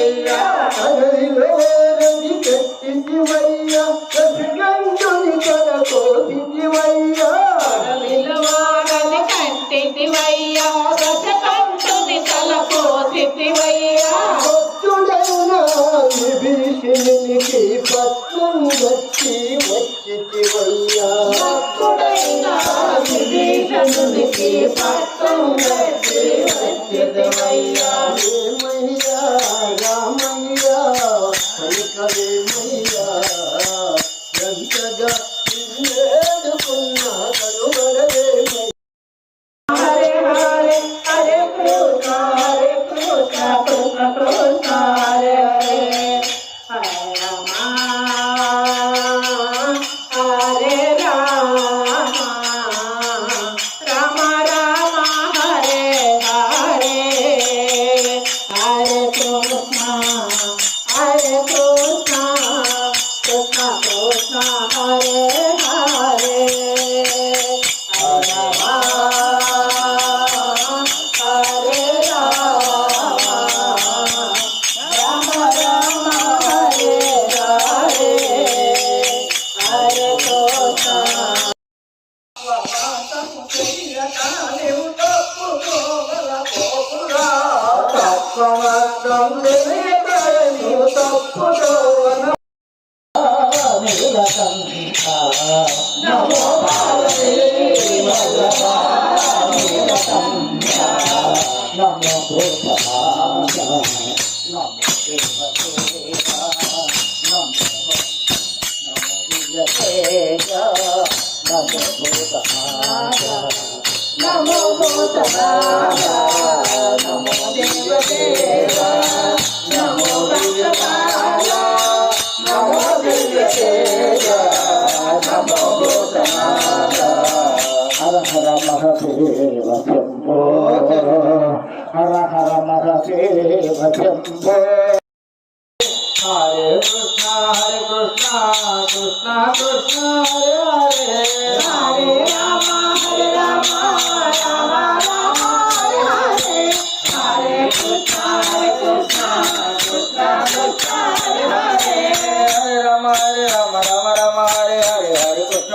కట్టితివయ్యా అడవిలో రవి కట్టితివయ్యా రవిగంజుని కరకోసితివయ్యా విలువారని కట్టితివయ్యా రసకంఠుని తల కోసితివయ్యా భక్తుడైన విభీషణునికి పత్రం వచ్చి వచ్చితివయ్యా. భక్తుడైన విభీషణునికి పట్టం కనికరేమయ్యా ఎంతగా నిన్నేడుకున్నా కనుమరవేమయ్యా హరే హరే హరే కృష్ణ హరే కృష్ణ కృష్ణ కృష్ణ హరే హరే. హరే రామ హరే రామ కృష్ణ నమో భగవతే నమో భూతమాత మహదేవ శంభో హర హర మహదేవ శంభో కృష్ణ కృష్ణ కృష్ణ కృష్ణ హరే హరే రామ హరే రామ.